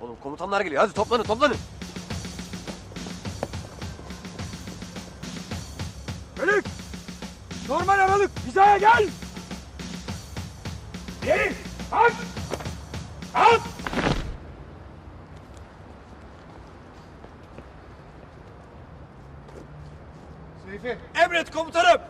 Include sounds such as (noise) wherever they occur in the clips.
Oğlum komutanlar geliyor. Hadi toplanın toplanın. Bölük! Normal aralık hizaya gel! Geri! At! At! Seyfi Emret komutanım!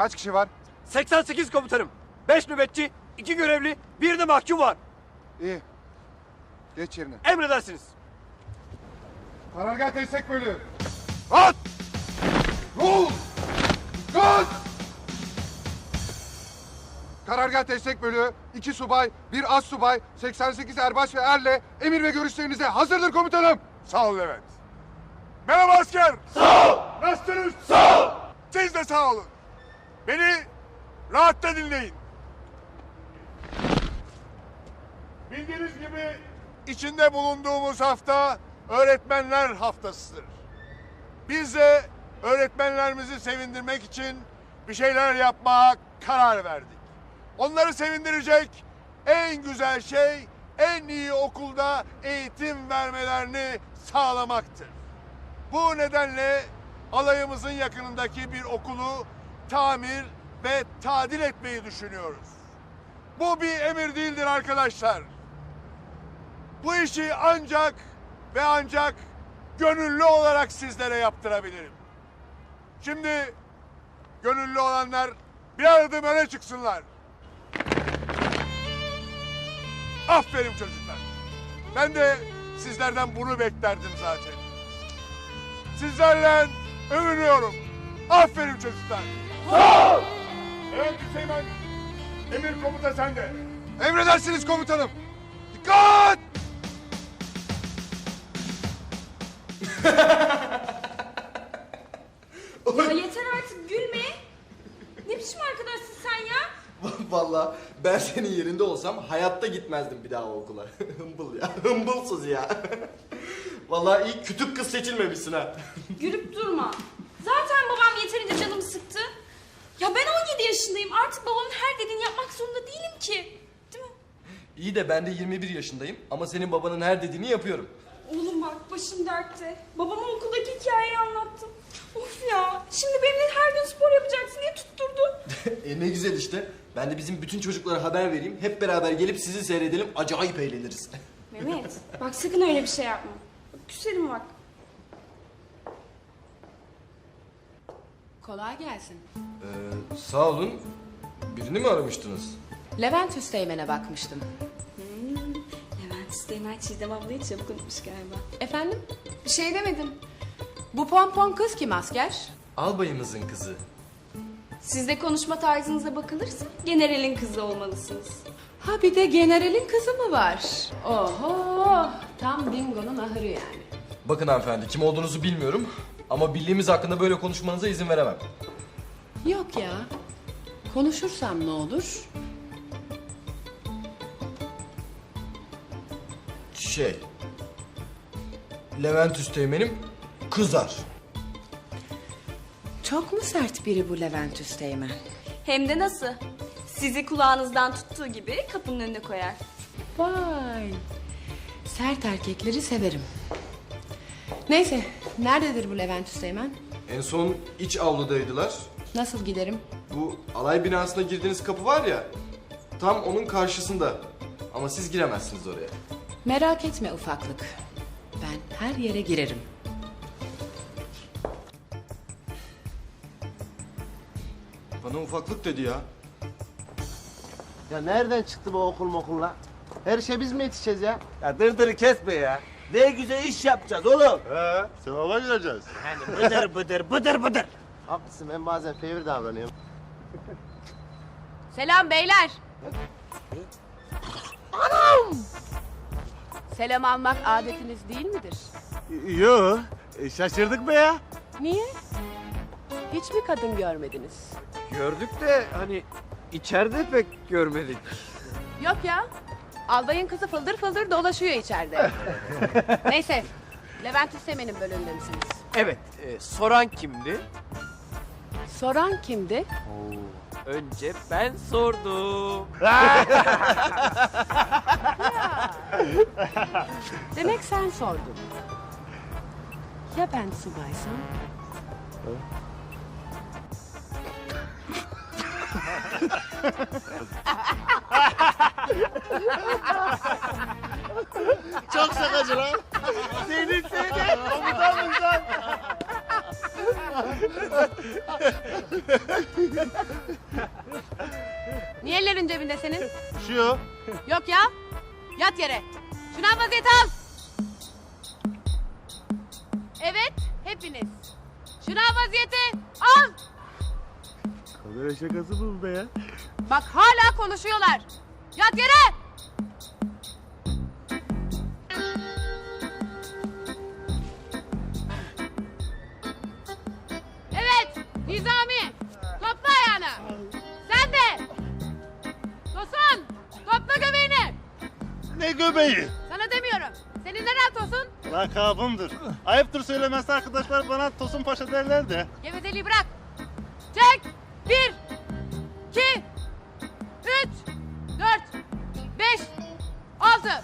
kaç kişi var? 88 komutanım. 5 nöbetçi, 2 görevli, bir de mahkum var. İyi. Geç yerine. Emredersiniz. Karargah destek bölüğü. At! Rol! Dikkat! Karargah destek bölüğü, iki subay, bir az subay, 88 erbaş ve erle emir ve görüşlerinize hazırdır komutanım. Sağ ol Levent. Merhaba asker. Sağ ol. Nasılsınız? Sağ ol. Siz de sağ olun. Beni rahatta dinleyin. Bildiğiniz gibi içinde bulunduğumuz hafta öğretmenler haftasıdır. Biz de öğretmenlerimizi sevindirmek için bir şeyler yapmaya karar verdik. Onları sevindirecek en güzel şey en iyi okulda eğitim vermelerini sağlamaktır. Bu nedenle alayımızın yakınındaki bir okulu tamir ve tadil etmeyi düşünüyoruz. Bu bir emir değildir arkadaşlar. Bu işi ancak ve ancak gönüllü olarak sizlere yaptırabilirim. Şimdi gönüllü olanlar bir adım öne çıksınlar. Aferin çocuklar. Ben de sizlerden bunu beklerdim zaten. Sizlerle övünüyorum. Aferin çocuklar. Sağ ol. Evet Hüseyin. Emir komuta sende. Emredersiniz komutanım. Dikkat! Ya yeter artık gülme. Ne biçim arkadaşsın sen ya? (laughs) Vallahi ben senin yerinde olsam hayatta gitmezdim bir daha o okula. (laughs) Hımbıl ya, hımbılsız ya. (laughs) Vallahi iyi kütük kız seçilmemişsin ha. Gülüp durma. Zaten babam yeterince canımı sıktı. Ya ben 17 yaşındayım. Artık babamın her dediğini yapmak zorunda değilim ki. Değil mi? İyi de ben de 21 yaşındayım ama senin babanın her dediğini yapıyorum. Başım dertte. Babama okuldaki hikayeyi anlattım. Of ya. Şimdi benimle her gün spor yapacaksın diye tutturdu. (laughs) e ne güzel işte. Ben de bizim bütün çocuklara haber vereyim. Hep beraber gelip sizi seyredelim. Acayip eğleniriz. (laughs) Mehmet bak sakın öyle bir şey yapma. Bak, küserim bak. Kolay gelsin. Ee, sağ olun. Birini mi aramıştınız? Levent Üsteğmen'e bakmıştım. Üsteğmen Çiğdem ablayı çabuk unutmuş galiba. Efendim? Bir şey demedim. Bu pompon kız kim asker? Albayımızın kızı. Sizde konuşma tarzınıza bakılırsa generalin kızı olmalısınız. Ha bir de generalin kızı mı var? Oho! Tam Dingo'nun ahırı yani. Bakın hanımefendi kim olduğunuzu bilmiyorum. Ama bildiğimiz hakkında böyle konuşmanıza izin veremem. Yok ya. Konuşursam ne olur? Şey... Levent Üsteğmen'im kızar. Çok mu sert biri bu Levent Üsteğmen? Hem de nasıl? Sizi kulağınızdan tuttuğu gibi kapının önüne koyar. Vay! Sert erkekleri severim. Neyse, nerededir bu Levent Üsteğmen? En son iç avludaydılar. Nasıl giderim? Bu alay binasına girdiğiniz kapı var ya... Tam onun karşısında. Ama siz giremezsiniz oraya. Merak etme ufaklık. Ben her yere girerim. Bana ufaklık dedi ya. Ya nereden çıktı bu okul mokulla? Her şey biz mi yetişeceğiz ya? Ya dırdırı kesme ya. Ne güzel iş yapacağız oğlum. He, sevaba gideceğiz. Yani bıdır bıdır bıdır bıdır. Haklısın ben bazen fevri davranıyorum. Selam beyler. Anam! Selam almak adetiniz değil midir? Yo, e, şaşırdık be ya. Niye? Hiç mi kadın görmediniz? Gördük de hani içeride pek görmedik. Yok ya. Albayın kızı fıldır fıldır dolaşıyor içeride. (laughs) Neyse. Levent Üstemen'in bölümünde misiniz? Evet, e, soran kimdi? Soran kimdi? Önce ben sordum. (laughs) (laughs) Demek sen sordun. Ya ben subaysam? (laughs) Çok şakacı lan. Seni seni. Komutanım sen. Niye ellerin cebinde senin? Şu. Yok ya. Yat yere. Şuna vaziyet al. Evet, hepiniz. Şuna vaziyeti al. Kamera şakası bu be ya? Bak hala konuşuyorlar. Yat yere. Göbeği? Sana demiyorum. Senin neren Tosun? Lakabımdır. Ayıptır söylemesi arkadaşlar bana Tosun Paşa derler de. Gevezeliği bırak. Çek. Bir, iki, üç, dört, beş, altı,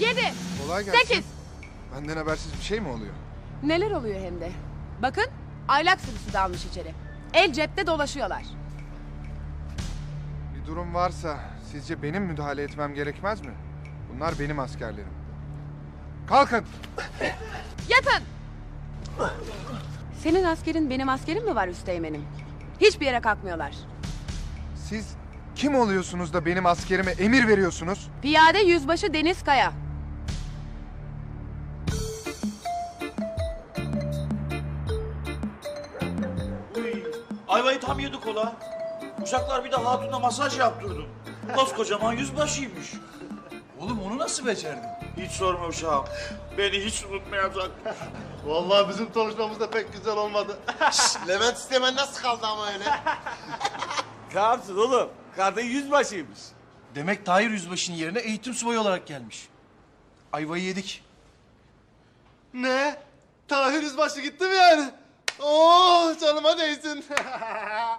yedi, Kolay gelsin. sekiz. Benden habersiz bir şey mi oluyor? Neler oluyor hem de? Bakın aylak sürüsü dalmış içeri. El cepte dolaşıyorlar. Bir durum varsa sizce benim müdahale etmem gerekmez mi? Bunlar benim askerlerim. Kalkın. Yatın! Senin askerin benim askerim mi var üsteğmenim? Hiçbir yere kalkmıyorlar. Siz kim oluyorsunuz da benim askerime emir veriyorsunuz? Piyade Yüzbaşı Deniz Kaya. Ayvayı tam yedik ola. Uşaklar bir de hatunla masaj yaptırdım. Koskocaman yüzbaşıymış. Oğlum onu nasıl becerdin? Hiç sorma uşağım. Beni hiç unutmayacak. (laughs) Vallahi bizim tanışmamız da pek güzel olmadı. (laughs) Levent istemen nasıl kaldı ama öyle? (laughs) Ne yapsın oğlum? Kadın yüzbaşıymış. Demek Tahir Yüzbaşı'nın yerine eğitim subayı olarak gelmiş. Ayvayı yedik. Ne? Tahir Yüzbaşı gitti mi yani? Oo canıma değsin.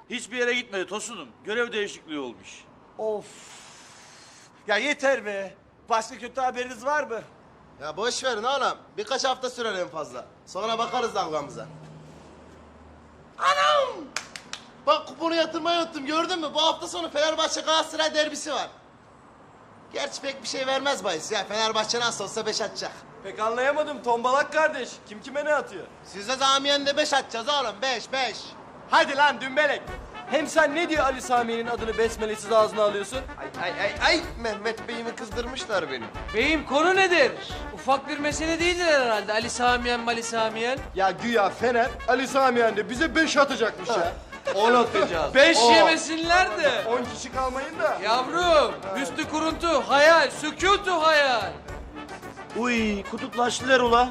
Hiçbir yere gitmedi Tosun'um. Görev değişikliği olmuş. Of. Ya yeter be. Başka kötü haberiniz var mı? ya boş verin oğlum. Birkaç hafta sürer en fazla. Sonra bakarız dalgamıza. Anam! Bak kuponu yatırmayı unuttum gördün mü? Bu hafta sonu Fenerbahçe Galatasaray derbisi var. Gerçi pek bir şey vermez bahis ya. Fenerbahçe nasıl olsa beş atacak. Pek anlayamadım. Tombalak kardeş. Kim kime ne atıyor? Siz de zamiyen beş atacağız oğlum. Beş, beş. Hadi lan dümbelek. Hem sen ne diye Ali Sami'nin adını besmelesiz ağzına alıyorsun? Ay ay ay ay. Mehmet Bey'imi kızdırmışlar beni. Beyim konu nedir? Ufak bir mesele değildir herhalde. Ali Samiyen, Mali Samiyen. Ya güya Fener Ali Samiyen de bize beş atacakmış ya. On atacağız. Beş On. yemesinler de. On kişi kalmayın da. Yavrum, üstü kuruntu, hayal, sükutu hayal. Uy kutuplaştılar ula.